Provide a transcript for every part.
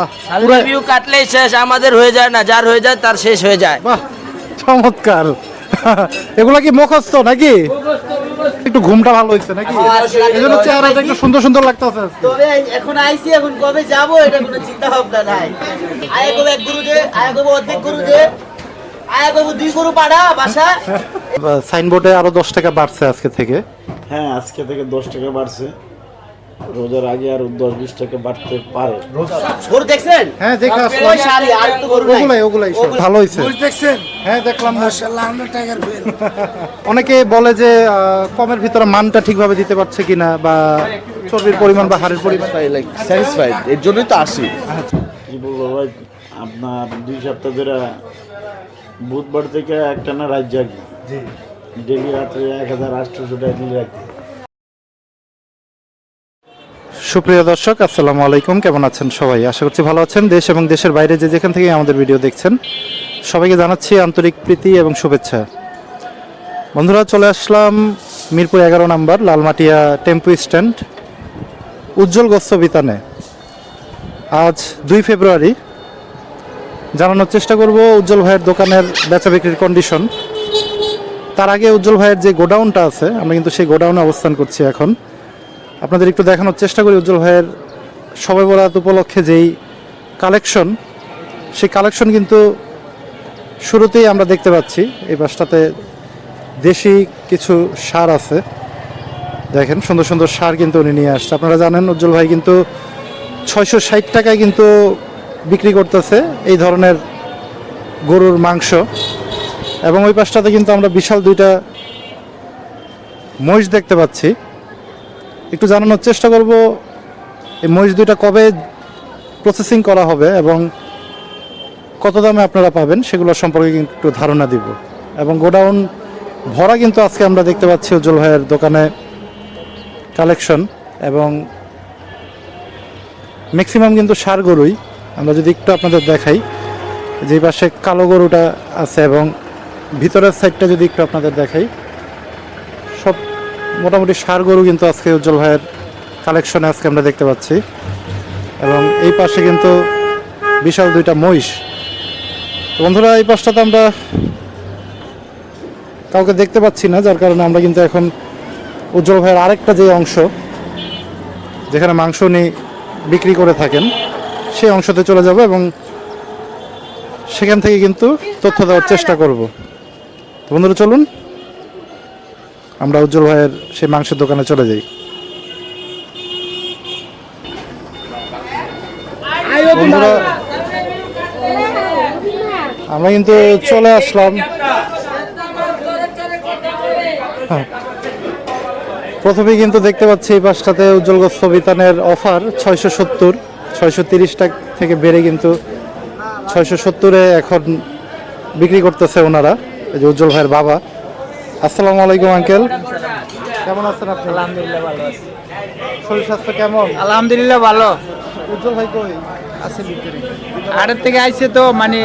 আহ, খালি পুরা- রিভিউ কাটলেই শেষ আমাদের হয়ে যায় না যার হয়ে যায় তার শেষ হয়ে যায়। বাহ চমৎকার। এগুলা কি মুখস্থ নাকি? একটু ঘুমটা ভালো হয়েছে নাকি? চেহারাটা একটু সুন্দর সুন্দর লাগতেছে তবে এখন আইসি এখন কবে যাব এটা কোনো চিন্তা ভাবনা নাই। আয়া কবে এক গরু দে আয়া কবে অর্ধেক গরু দে। আয়া কবে দুই গরু পাড়া বাসা। সাইনবোর্ডে আরও দশ টাকা বাড়ছে আজকে থেকে। হ্যাঁ আজকে থেকে দশ টাকা বাড়ছে। রোজার আগে আরও দশ বিশ টাকা বাড়তে পারে। গরু দেখছেন? হ্যাঁ দেখে ওগুলাই ওগুলাই ভালো হয়েছে দেখছেন? হ্যাঁ দেখলাম বেল। অনেকে বলে যে কমের ভিতরে মানটা ঠিকভাবে দিতে পারছে কিনা বা চর্বির পরিমাণ বা হাড়ের পরিমাণ। লাইক স্যাটিসফাইড এর জন্যই তো আসি। কি বলব ভাই আপনার দুই সপ্তাহ ধরে বুধবার থেকে একটা না রাত জাগি। ডেলি রাত্রে এক হাজার আটশোশো টাকা দিলে রাখি। সুপ্রিয় দর্শক, আসসালামু আলাইকুম। কেমন আছেন সবাই? আশা করছি ভালো আছেন। দেশ এবং দেশের বাইরে যে যেখান থেকে আমাদের ভিডিও দেখছেন, সবাইকে জানাচ্ছি আন্তরিক প্রীতি এবং শুভেচ্ছা। বন্ধুরা, চলে আসলাম মিরপুর এগারো নম্বর, লালমাটিয়া টেম্পু স্ট্যান্ড, উজ্জ্বল গোস্ত বিতানে আজ দুই ফেব্রুয়ারি। জানানোর চেষ্টা করব উজ্জ্বল ভাইয়ের দোকানের বেচা বিক্রির কন্ডিশন তার আগে উজ্জ্বল ভাইয়ের যে গোডাউনটা আছে, আমরা কিন্তু সেই গোডাউনে অবস্থান করছি এখন। আপনাদের একটু দেখানোর চেষ্টা করি, উজ্জ্বল ভাইয়ের সবাই বরাত উপলক্ষে যেই কালেকশন, সেই কালেকশন কিন্তু শুরুতেই আমরা দেখতে পাচ্ছি, এই বাসটাতে দেশি কিছু সার আছে। দেখেন, সুন্দর সুন্দর সার কিন্তু উনি নিয়ে আসছে। আপনারা জানেন, উজ্জ্বল ভাই কিন্তু ছয়শো ষাট টাকায় কিন্তু বিক্রি করতেছে এই ধরনের গরুর মাংস। এবং ওই পাশটাতে কিন্তু আমরা বিশাল দুইটা মহিষ দেখতে পাচ্ছি। একটু জানানোর চেষ্টা করব, এই মহিষ দুইটা কবে প্রসেসিং করা হবে এবং কত দামে আপনারা পাবেন সেগুলো সম্পর্কে কিন্তু একটু ধারণা দিব। এবং গোডাউন ভরা কিন্তু আজকে আমরা দেখতে পাচ্ছি উজ্জ্বল ভাইয়ের দোকানে কালেকশন এবং ম্যাক্সিমাম কিন্তু সার গরুই। আমরা যদি একটু আপনাদের দেখাই, যে পাশে কালো গরুটা আছে এবং ভিতরের সাইডটা যদি একটু আপনাদের দেখাই। মোটামুটি সার গরু কিন্তু আজকে উজ্জ্বল ভাইয়ের কালেকশনে আজকে আমরা দেখতে পাচ্ছি। এবং এই পাশে কিন্তু বিশাল দুইটা মহিষ। তো বন্ধুরা, এই পাশটাতে আমরা কাউকে দেখতে পাচ্ছি না, যার কারণে আমরা কিন্তু এখন উজ্জ্বল ভাইয়ের আরেকটা যে অংশ, যেখানে মাংস উনি বিক্রি করে থাকেন, সেই অংশতে চলে যাব এবং সেখান থেকে কিন্তু তথ্য দেওয়ার চেষ্টা করব। বন্ধুরা, চলুন আমরা উজ্জ্বল ভাইয়ের সেই মাংসের দোকানে চলে যাই। আমরা কিন্তু চলে আসলাম। হ্যাঁ। প্রথমেই কিন্তু দেখতে পাচ্ছি এই পাশটাতে উজ্জ্বল গোস্ত বিতানের অফার, ছয়শো সত্তর, ছয়শো তিরিশ টাকা থেকে বেড়ে কিন্তু ছয়শো সত্তরে এখন বিক্রি করতেছে ওনারা, এই যে উজ্জ্বল ভাইয়ের বাবা। আসসালামু আলাইকুম আঙ্কেল। কেমন আছেন আপনি? আলহামদুলিল্লাহ ভালো আছি। শরীর স্বাস্থ্য কেমন? আলহামদুলিল্লাহ ভালো। উজ্জ্বল ভাই কই? আছে ভিতরে। আড়ের থেকে আইছে তো মানে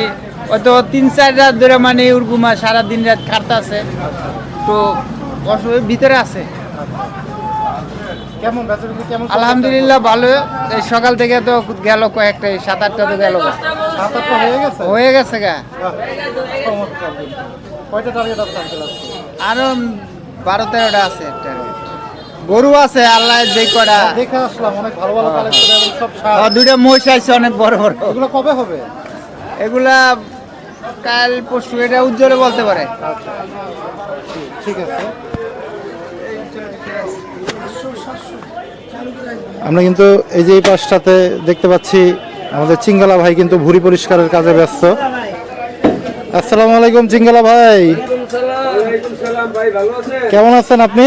হয়তো তিন চার রাত ধরে মানে উর্গুমা সারা দিন রাত খাটতাছে তো অসুবিধা ভিতরে আছে। কেমন? কেমন আলহামদুলিল্লাহ ভালো। এই সকাল থেকে তো গেল কয়েকটা এই সাত আটটা তো গেল সাত আটটা হয়ে গেছে? হয়ে গেছে গা। কয়টা টার্গেট আজকে? আরও বারো তেরোটা আছে। গরু আছে আল্লাহ যে কটা দেখে আসলাম অনেক ভালো ভালো কালেকশন এবং সব দুইটা মহিষ আছে অনেক বড় বড়। এগুলো কবে হবে? এগুলা কাল পরশু এটা উজ্জ্বলে বলতে পারে। ঠিক আছে। আমরা কিন্তু এই যে এই পাশটাতে দেখতে পাচ্ছি আমাদের চিঙ্গালা ভাই কিন্তু ভুড়ি পরিষ্কারের কাজে ব্যস্ত। আসসালামু আলাইকুম চিঙ্গালা ভাই। কেমন আছেন আপনি?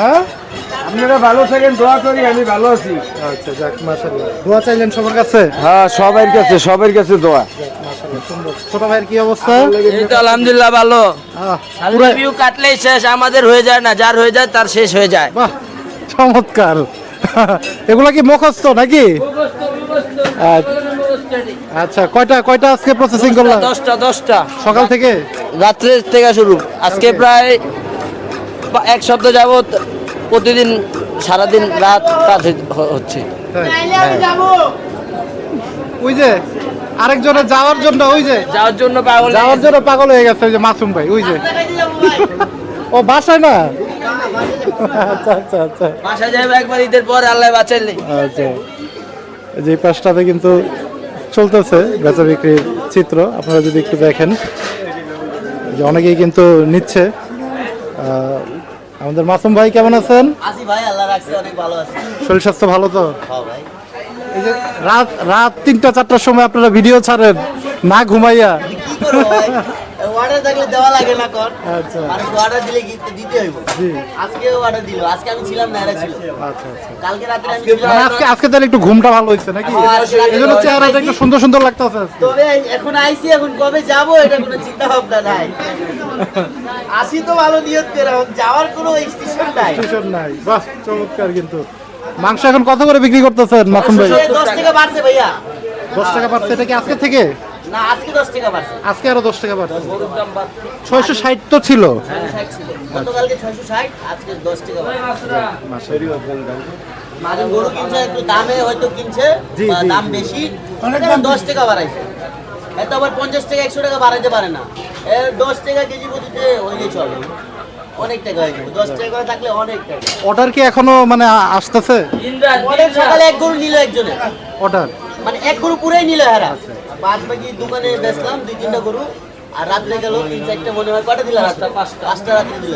হ্যাঁ? আপনারা ভালো থাকেন দোয়া করি আমি ভালো আছি। আচ্ছা যাক মাশাআল্লাহ। দোয়া চাইলেন সবার কাছে? হ্যাঁ সবার কাছে সবার কাছে দোয়া। ছোট ভাইয়ের কি অবস্থা? এই তো আলহামদুলিল্লাহ ভালো। খালি কাটলেই শেষ আমাদের হয়ে যায় না যার হয়ে যায় তার শেষ হয়ে যায়। বাহ চমৎকার। এগুলা কি মুখস্থ নাকি? আচ্ছা, আচ্ছা কয়টা কয়টা আজকে প্রসেসিং করলাম দশটা দশটা সকাল থেকে? রাত্রে থেকে শুরু। আজকে প্রায় এক সপ্তাহ যাবত প্রতিদিন সারাদিন রাত কাজ হচ্ছে। ওই যে আরেকজনের যাওয়ার জন্য ওই যে। যাওয়ার জন্য পাগল যাওয়ার জন্য পাগল হয়ে গেছে ওই যে মাসুম ভাই ওই যে। ও বাসায় না? আচ্ছা আচ্ছা আচ্ছা। বাসা যাবে একবার ঈদের পর আল্লাহ বাঁচাইলে আচ্ছা। এই যে পাশটাতে কিন্তু চলতেছে বেচা বিক্রির চিত্র আপনারা যদি একটু দেখেন। যে অনেকেই কিন্তু নিচ্ছে। আমাদের মাসুম ভাই কেমন আছেন? শরীর স্বাস্থ্য ভালো তো? এই যে রাত রাত তিনটা চারটার সময় আপনারা ভিডিও ছাড়েন না ঘুমাইয়া। অর্ডার থাকলে দেওয়া লাগে না কর। আচ্ছা। মানুষ অর্ডার দিলে কি দিতে হইব? জি। আজকেও অর্ডার দিল আজকে আমি ছিলাম না এরা ছিল। আচ্ছা আচ্ছা। কালকে রাত্রে আমি ছিলাম মানে আজকে আজকে তাহলে একটু ঘুমটা ভালো হয়েছে নাকি? হ্যাঁ, আজকে রাতে এই জন্য ঘুমাইছি। চেহারাটা একটু সুন্দর সুন্দর লাগতেছে তবে এখন আইসি এখন কবে যাব এটা কোনো চিন্তা ভাবনা নাই। আসি তো ভালো নিয়ত করে যাওয়ার কোনো স্টেশন নাই। স্টেশন নাই। বাহ চমৎকার কিন্তু। মাংস এখন কত করে বিক্রি করতেছেন মাসুম ভাই? এ দশ টাকা বাড়ছে ভাইয়া। দশ টাকা বাড়ছে এটা কি আজকে থেকে? না আজকে দশ টাকা বাড়ছে। আজকে আরও দশ টাকা বাড়ছে। ছয়শো ষাট তো ছিল। গতকালকে আজকে দশ টাকা বাড়ছে। মাঝে গরু কিনছে একটু দামে হয়তো কিনছে দাম। বেশি। টাকা বাড়াইছে। এত আবার পঞ্চাশ টাকা একশো টাকা বাড়াইতে পারে না। টাকা কেজি প্রতিতে হইলে চলে। অনেক টাকা হয়ে যাবে। টাকা করে থাকলে অনেক টাকা। অর্ডার কি এখনও মানে আসতেছে? সকালে এক গরু নিল একজনে। অর্ডার? মানে এক গরু পুরাই নিল হেরা বাদ বাকি দোকানে বেচলাম দুই তিনটা গরু। আর রাত্রে গেল তিন চারটা মনে হয় কটা দিল রাত্রে? পাঁচটা। পাঁচটা রাত্রে দিল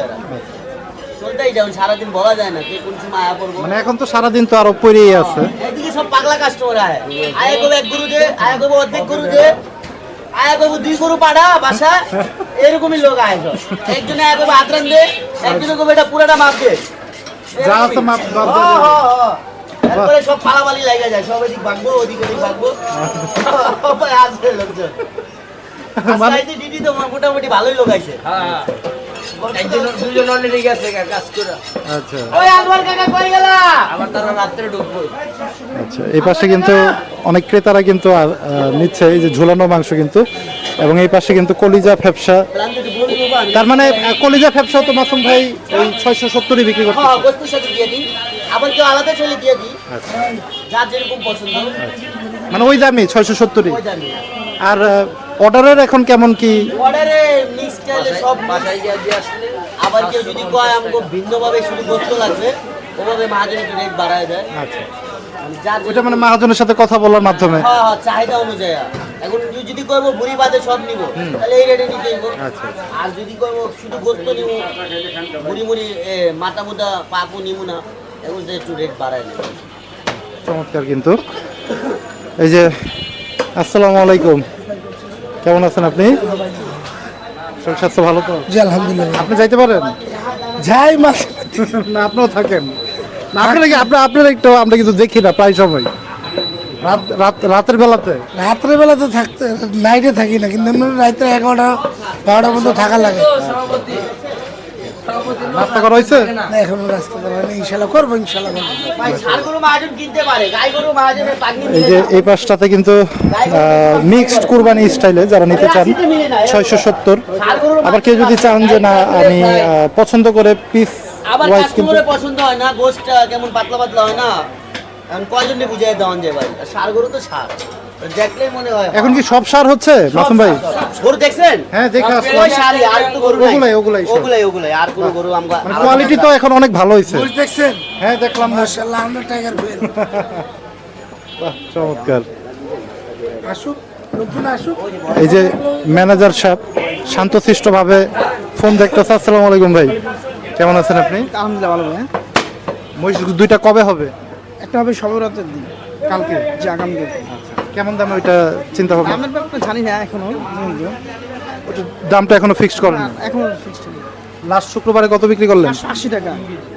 চলতেই যাবেন সারাদিন বলা যায় না কে কোন সময় আয়া পড়ব। মানে এখন তো সারাদিন তো আরও পরেই আছে। এদিকে সব পাগলা কাস্টমার আয় আয়া কবে এক গরু দে আয়া কবে অর্ধেক গরু দে। আয়া কবে দুই গরু পাড়া বাসা। এরকমই লোক আয় একজনে আয়া কবে আতরান দে একজনে কবে এটা পুরাটা মাপ দে। যা আছে মাপ মাপ হ, দিয়ে হ, দেবে। হ। এরপরে সব পালাপালি লাগা যায় সব এদিক ভাগবো ওদিক ওদিক ভাগবো। আসবে লোকজন। তো মোটামুটি ভালোই লোক আছে। দুজন অলরেডি গেছে কাজ করে। আচ্ছা। ওই আনোয়ার কাকা কই গেলা? আবার তারা রাত্রে ঢুকবো। আচ্ছা এই পাশে কিন্তু অনেক ক্রেতারা কিন্তু নিচ্ছে এই যে ঝুলানো মাংস কিন্তু। এবং এই পাশে কিন্তু কলিজা ফ্যাপসা। বাবা তার মানে কলিজা ফ্যাপসা তো মাসুম ভাই ওই ছয়শো সত্তরই বিক্রি করছে হ্যাঁ দিই। আবার কেউ আলাদা চলে দিয়ে দিই। আচ্ছা। পছন্দ মানে ওই দামই ছয়শো সত্তরই? আর অর্ডারের এখন কেমন কি? অর্ডারে মিক্স চাইলে সব বাসায় গিয়ে দিয়ে আসলে আবার কেউ যদি কয় আমাকে ভিন্নভাবে শুধু গোস্ত লাগবে ওভাবে মাহাজন একটু রেট বাড়ায় দেয়। আচ্ছা। মানে মানে মাহাজনের সাথে কথা বলার মাধ্যমে? হ্যাঁ হ্যাঁ চাহিদা অনুযায়ী। এখন তুই যদি করব বুড়ি বাদে সব নিব তাহলে এই রেটে নিতে আচ্ছা। আর যদি করব শুধু গোস্ত নিব বুড়ি মুড়ি মাথা মুদা পাপু নিব না এখন যে একটু রেট বাড়ায় নেব চমৎকার কিন্তু। এই যে আসসালামু আলাইকুম। কেমন আছেন আপনি? শরীর স্বাস্থ্য ভালো তো? জি আলহামদুলিল্লাহ। আপনি যাইতে পারেন? যাই মাছ না আপনিও থাকেন। না আপনারা কি আপনার আপনারা একটু আমরা কিন্তু দেখি না প্রায় সময়। রাত রাত রাতের বেলাতে? রাত্রে বেলা থাকতে নাইটে থাকি না কিন্তু রাত্রে এগারোটা বারোটা পর্যন্ত থাকা লাগে। নাস্তা করা হয়েছে? না এখনও রাস্তা করা হয়নি। ইনশাল্লাহ করব ইনশাল্লাহ এই যে এই পাশটাতে কিন্তু মিক্সড কুরবানি স্টাইলে যারা নিতে চান ছয়শো সত্তর। আবার কেউ যদি চান যে না আমি পছন্দ করে পিস আবার পছন্দ হয় না গোস্ট কেমন পাতলা পাতলা হয় না। এখন কয়জনে বুঝাই দেওয়ান যায় ভাই? আর ষাড় গরু তো দেখলেই মনে হয় এখন কি সব সার হচ্ছে মাসুম ভাই? গরু দেখছেন? হ্যাঁ দেখে ওই শাড়ি আর একটু গরু নাই। ওগুলাই, ওগুলাই ওগুলাই ওগুলাই আর কোনো গরু আমরা মানে কোয়ালিটি তো এখন অনেক ভালো হয়েছে বুঝ দেখছেন? হ্যাঁ দেখলাম মার্শাল্লাহ আমরা টাইগার ফেল বাহ, চমৎকার। আসুক আসুক। এই যে ম্যানেজার সাহেব শান্তশিষ্টভাবে ফোন দেখতেছে। আসসালামু আলাইকুম ভাই। কেমন আছেন আপনি? আলহামদুলিল্লাহ ভালো ভাই। মহিষ দুইটা কবে হবে? একটা হবে সবরাতের দিন কালকে যে আগামী কেমন দামে ওইটা চিন্তা ভাবনা আমার ব্যাপারটা জানি না এখনও দামটা এখনও ফিক্সড করেন এখনও ফিক্সড লাস্ট শুক্রবারে কত বিক্রি করলেন? আশি টাকা।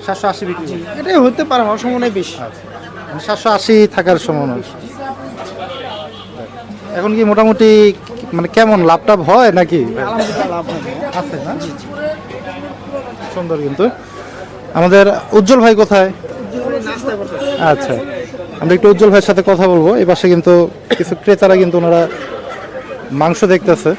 সাতশো আশি বিক্রি এটাই হতে পারে আমার সম্ভাবনাই বেশি। মানে সাতশো আশি থাকার সম্ভাবনা এখন কি মোটামুটি মানে কেমন লাভ টাভ হয় নাকি? আছে না? সুন্দর কিন্তু। আমাদের উজ্জ্বল ভাই কোথায়? আচ্ছা। আমরা একটু উজ্জ্বল ভাইয়ের সাথে কথা বলব। এই পাশে কিন্তু কিছু ক্রেতারা কিন্তু ওনারা মাংস দেখতেছে।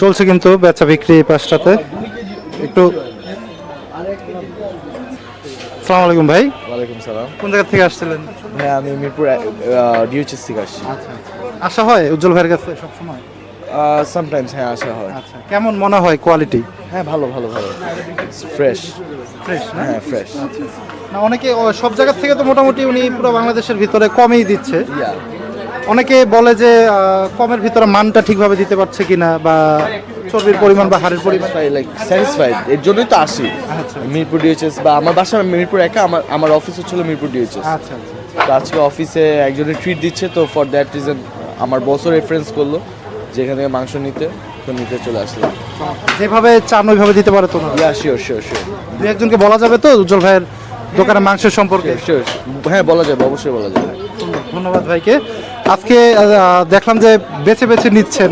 চলছে কিন্তু বেচা বিক্রি এই পাঁচটাতে একটু সালাম আলাইকুম ভাই। ওয়ালাইকুম সালাম। কোন জায়গা থেকে আসছিলেন? ভাই আমি মিরপুর ডিউচেস থেকে আসছি। আচ্ছা। আশা হয় উজ্জ্বল ভাইয়ের কাছে সবসময়। সামটাইমস হ্যাঁ আসা হয়। আচ্ছা কেমন মনে হয় কোয়ালিটি হ্যাঁ ভালো ভালো ভালো। ফ্রেশ ফ্রেশ হ্যাঁ ফ্রেশ না অনেকে সব জায়গা থেকে তো মোটামুটি উনি পুরো বাংলাদেশের ভিতরে কমই দিচ্ছে। অনেকে বলে যে কমের ভিতরে মানটা ঠিকভাবে দিতে পারছে কিনা বা চর্বির পরিমাণ বা হাড়ের পরিমাণ। লাইক স্যাটিসফাইড এর জন্যই তো আসি। মিরপুর ডিউচেস বা আমার বাসা মিরপুর একা আমার আমার অফিস হচ্ছিল মিরপুর আচ্ছা আচ্ছা আজকে অফিসে একজনের ট্রিট দিচ্ছে তো ফর দ্যাট রিজন আমার বসও রেফারেন্স করল। যেখান থেকে মাংস নিতে তো নিতে চলে আসলাম। যেভাবে চান ওইভাবে দিতে পারে তো ইয়া শিওর শিওর শিওর দু একজনকে বলা যাবে তো উজ্জ্বল ভাইয়ের দোকানের মাংসের সম্পর্কে? হ্যাঁ বলা যাবে অবশ্যই বলা যাবে। ধন্যবাদ ভাইকে। আজকে দেখলাম যে বেছে বেছে নিচ্ছেন।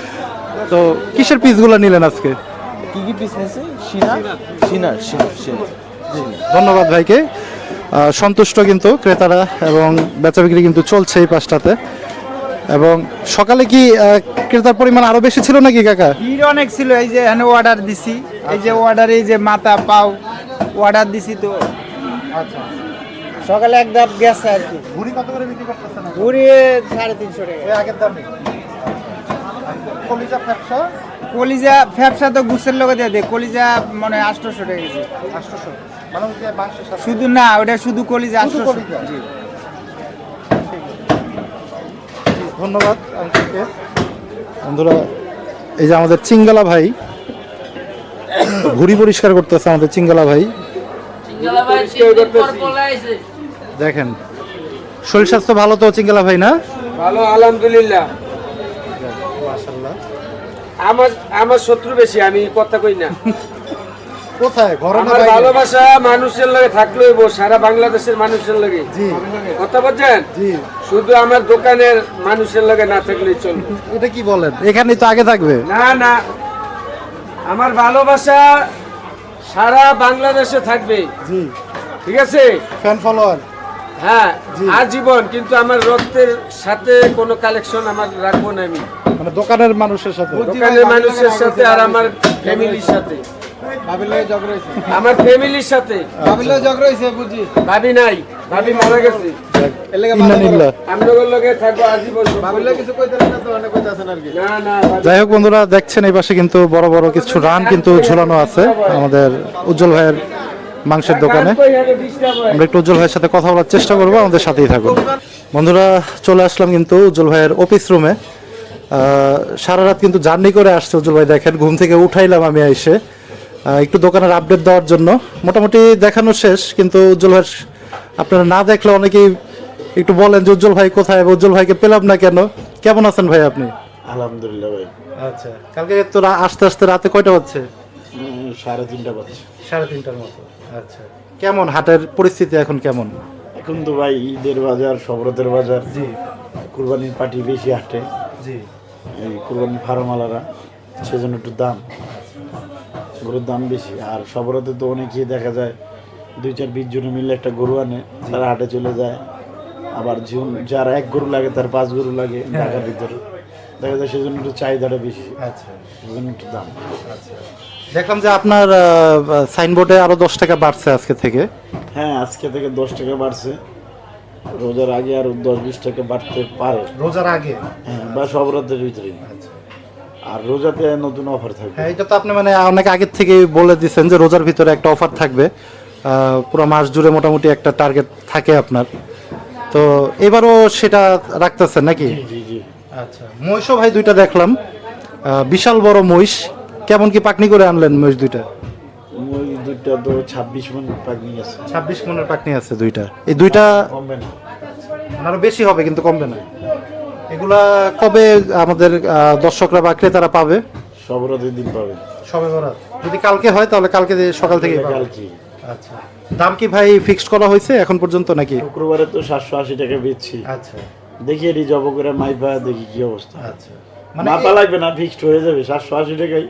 তো কিসের পিসগুলো নিলেন আজকে? কি কি পিস নিয়েছে? সিনা সিনার সিনার সিনার ধন্যবাদ ভাইকে। সন্তুষ্ট কিন্তু ক্রেতারা এবং বেচা বিক্রি কিন্তু চলছে এই পাশটাতে। এবং সকালে কি ক্রেতার পরিমাণ আরও বেশি ছিল নাকি কাকা? ভিড় অনেক ছিল এই যে এখানে অর্ডার দিছি। এই যে অর্ডার এই যে মাথা পাও অর্ডার দিছি তো। সকালে এক ধাপ গেছে আর কি। ভুড়ি কত করে বিক্রি করতেছেন ঘুরিয়ে সাড়ে তিনশো টাকা। ওই আগের দামে। কলিজা ফ্যাপসা? কলিজা ফ্যাপসা তো গুছের লোকে দিয়ে দেয়। কলিজা মানে আটশোশো টাকা 800 মানে শুধু না ওটা শুধু কলিজা শুধু আটশোশো কলিজা? ধন্যবাদ আঙ্কেলকে। বন্ধুরা এই যে আমাদের চিঙ্গালা ভাই ঘুড়ি পরিষ্কার করতেছে আমাদের চিঙ্গালা ভাই। দেখেন শরীর স্বাস্থ্য ভালো তো চিঙ্গালা ভাই না? ভালো আলহামদুলিল্লাহ। আমার আমার শত্রু বেশি আমি কথা কই না। কোথায়? ঘরে না আমার ভালোবাসা মানুষের লগে থাকলেই সারা বাংলাদেশের মানুষের লগে। জি। কথা বলছেন জি। শুধু আমার দোকানের মানুষের লগে না থাকলেই চলবে। এটা কি বলেন? এখানেই তো আগে থাকবে। না না। আমার ভালোবাসা সারা বাংলাদেশে থাকবে। জি। ঠিক আছে? ফ্যান ফলোয়ার হ্যাঁ আজীবন কিন্তু আমার রক্তের সাথে কোনো কালেকশন আমার রাখব না আমি। মানে দোকানের মানুষের সাথে। দোকানের মানুষের সাথে আর আমার ফ্যামিলির সাথে। আমার ফ্যামিলির সাথে। ভাবি নাই ভাবি মারা গেছে। যাই হোক বন্ধুরা দেখছেন এই পাশে কিন্তু বড় বড় কিছু রান কিন্তু ঝুলানো আছে। আমাদের উজ্জ্বল ভাইয়ের মাংসের দোকানে? আমরা একটু উজ্জ্বল ভাইয়ের সাথে কথা বলার চেষ্টা করব আমাদের সাথেই থাকুন। বন্ধুরা চলে আসলাম কিন্তু উজ্জ্বল ভাইয়ের অফিস রুমে। সারা রাত কিন্তু জার্নি করে আসছে উজ্জ্বল ভাই দেখেন ঘুম থেকে উঠাইলাম আমি এসে। একটু দোকানের আপডেট দেওয়ার জন্য। মোটামুটি দেখানো শেষ কিন্তু উজ্জ্বল ভাই আপনারা না দেখলে অনেকেই একটু বলেন যে উজ্জ্বল ভাই কোথায় উজ্জ্বল ভাইকে পেলাম না কেন? কেমন আছেন ভাই আপনি? আলহামদুলিল্লাহ ভাই। আচ্ছা কালকে তো আস্তে আস্তে রাতে কয়টা হচ্ছে সাড়ে তিনটা বাজছে। সাড়ে তিনটার মতো আচ্ছা। কেমন হাটের পরিস্থিতি এখন কেমন? এখন তো ভাই ঈদের বাজার সবরতের বাজার। জি। কুরবানির পার্টি বেশি হাটে। জি। এই কুরবানির ফার্মালারা সেজন্য একটু দাম। গরুর দাম বেশি। আর সবরতে তো অনেকেই দেখা যায় দুই চার বিশ জনে মিলে একটা গরু আনে তারা হাটে চলে যায়। আবার জন- যার এক গরু লাগে তার পাঁচ গরু লাগে ঢাকার ভিতরে। দেখা যায় সেজন্য একটু চাহিদাটা বেশি। আচ্ছা। সেজন্য একটু দাম। দেখলাম যে আপনার সাইনবোর্ডে আরও দশ টাকা বাড়ছে আজকে থেকে। হ্যাঁ আজকে থেকে দশ টাকা বাড়ছে। রোজার আগে আরও দশ বিশ টাকা বাড়তে পারে। রোজার আগে? হ্যাঁ বা সবরতের ভিতরে আর রোজাতে নতুন অফার থাকবে। হ্যাঁ এটা তো আপনি মানে অনেক আগের থেকে বলে দিচ্ছেন যে রোজার ভিতরে একটা অফার থাকবে। পুরো মাস জুড়ে মোটামুটি একটা টার্গেট থাকে আপনার। তো এবারও সেটা রাখতেছেন নাকি? জি জি আচ্ছা মহিষও ভাই দুইটা দেখলাম। বিশাল বড় মহিষ। কেমন কি পাকনি করে আনলেন মহিষ দুইটা? দুইটা তো ছাব্বিশ মন পাকনি আছে। ছাব্বিশ মনের পাকনি আছে দুইটা। এই দুইটা কমবে না। আরও বেশি হবে কিন্তু কমবে না। এগুলা কবে আমাদের দর্শকরা বা ক্রেতারা পাবে? সবরতের দিন পাবে। সবে বরাত। যদি কালকে হয় তাহলে কালকে সকাল থেকে কালকে। আচ্ছা। দাম কি ভাই ফিক্সড করা হয়েছে এখন পর্যন্ত নাকি? শুক্রবারে তো সাতশো আশি টাকা বেচছি। আচ্ছা। দেখি এটি জব করে মাইপা দেখি কি অবস্থা। আচ্ছা। মানে মাপা লাগবে না ফিক্সড হয়ে যাবে। সাতশো আশি টাকায়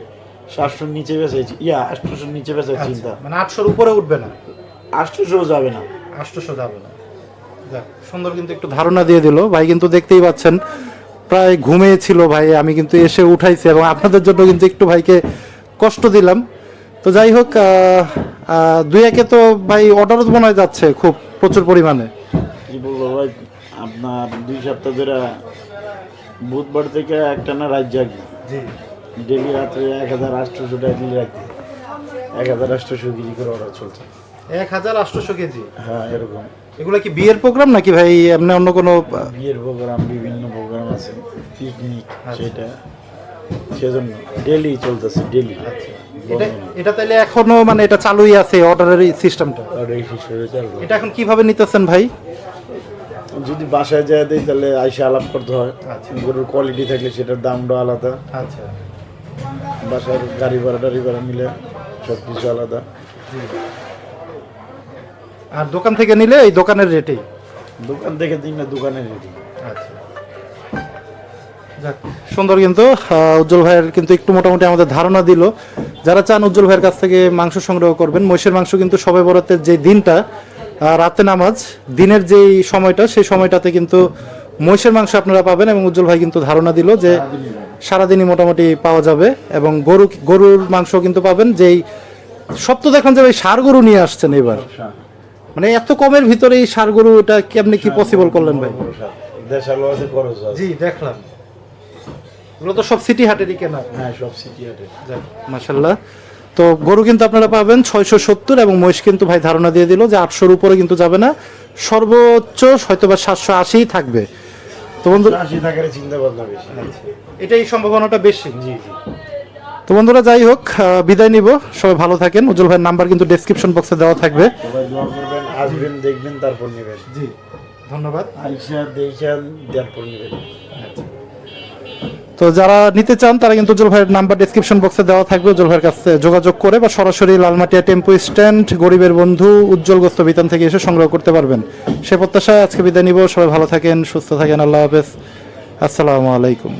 সাতশোর নিচে বেচাইছি। ইয়া আটশোশোর নিচে বেচার চিন্তা। মানে আটশোর উপরে উঠবে না? আটশোশো যাবে না। আটশোশো যাবে না। সুন্দর কিন্তু একটু ধারণা দিয়ে দিল। ভাই কিন্তু দেখতেই পাচ্ছেন প্রায় ঘুমিয়েছিল ভাই আমি কিন্তু এসে উঠাইছি এবং আপনাদের জন্য কিন্তু একটু ভাইকে কষ্ট দিলাম। তো যাই হোক দুই একে তো ভাই অর্ডারও মনে হয় যাচ্ছে খুব প্রচুর পরিমাণে। কি বলব ভাই আপনার দুই সপ্তাহ ধরে বুধবার থেকে একটা না রাত জাগি। ডেলি রাত্রে এক হাজার আটশোশো টাকা দিলে রাখি। এক হাজার আটশোশো কেজি করে অর্ডার চলছে। এক হাজার আটশোশো কেজি? হ্যাঁ এরকম। এগুলো কি বিয়ের প্রোগ্রাম নাকি ভাই? এমনি অন্য কোনো বিয়ের প্রোগ্রাম বিভিন্ন প্রোগ্রাম আছে পিকনিক সেটা। সেজন্য ডেলি চলতেছে ডেলি এটা এটা তাহলে এখনও মানে এটা চালুই আছে অর্ডারের সিস্টেমটা এটা এখন কীভাবে নিতেছেন ভাই? যদি বাসায় যায় দেয় তাহলে আইসে আলাপ করতে হয়। গরুর কোয়ালিটি থাকলে সেটার দামটা আলাদা। আচ্ছা। বাসার গাড়ি ভাড়া টাড়ি ভাড়া মিলে সব কিছু আলাদা আর দোকান থেকে নিলে এই দোকানের রেটেই? দোকান থেকে দিন না দোকানে রেডি আচ্ছা। যাক, সুন্দর কিন্তু উজ্জ্বল ভাইয়ের কিন্তু একটু মোটামুটি আমাদের ধারণা দিল। যারা চান উজ্জ্বল ভাইয়ের কাছ থেকে মাংস সংগ্রহ করবেন মহিষের মাংস কিন্তু সবে বরাতের যে দিনটা রাতে নামাজ দিনের যেই সময়টা সেই সময়টাতে কিন্তু মহিষের মাংস আপনারা পাবেন এবং উজ্জ্বল ভাই কিন্তু ধারণা দিল যে সারাদিনই মোটামুটি পাওয়া যাবে এবং গরু গরুর মাংস কিন্তু পাবেন যেই সব তো দেখলাম যে ভাই সার গরু নিয়ে আসছেন এবার। মানে এত কমের ভিতরে এই সার গরু এটা কেমনি কি পসিবল করলেন ভাই? দেশালো আছে। খরচ জি দেখলাম। এগুলো তো সব সিটি হাটেরই কেনা। হ্যাঁ সব সিটি হাটে মাসাল্লাহ তো গরু কিন্তু আপনারা পাবেন ছয়শো সত্তর এবং মহিষ কিন্তু ভাই ধারণা দিয়ে দিল যে আটশোর উপরে কিন্তু যাবে না। সর্বোচ্চ হয়তো বা সাতশো আশিই থাকবে। তো বন্ধু আশি টাকার চিন্তা ভাবনা বেশি। এটাই সম্ভাবনাটা বেশি। জি জি। তো বন্ধুরা যাই হোক বিদায় নিব। সবাই ভালো থাকেন। উজ্জ্বল ভাইয়ের নাম্বার কিন্তু ডেসক্রিপশন বক্সে দেওয়া থাকবে। আসবেন দেখবেন তারপর নেবেন। জি ধন্যবাদ। আইসা দেখেন তারপর নেবেন। তো যারা নিতে চান তারা কিন্তু উজ্জ্বল ভাইয়ের নাম্বার ডেসক্রিপশন বক্সে দেওয়া থাকবে। উজ্জ্বল ভাইয়ের কাছে যোগাযোগ করে বা সরাসরি লালমাটিয়া টেম্পো স্ট্যান্ড গরিবের বন্ধু উজ্জ্বল গোস্ত বিতান থেকে এসে সংগ্রহ করতে পারবেন। সে প্রত্যাশায় আজকে বিদায় নিব। সবাই ভালো থাকেন সুস্থ থাকেন। আল্লাহ হাফেজ। আসসালামু আলাইকুম।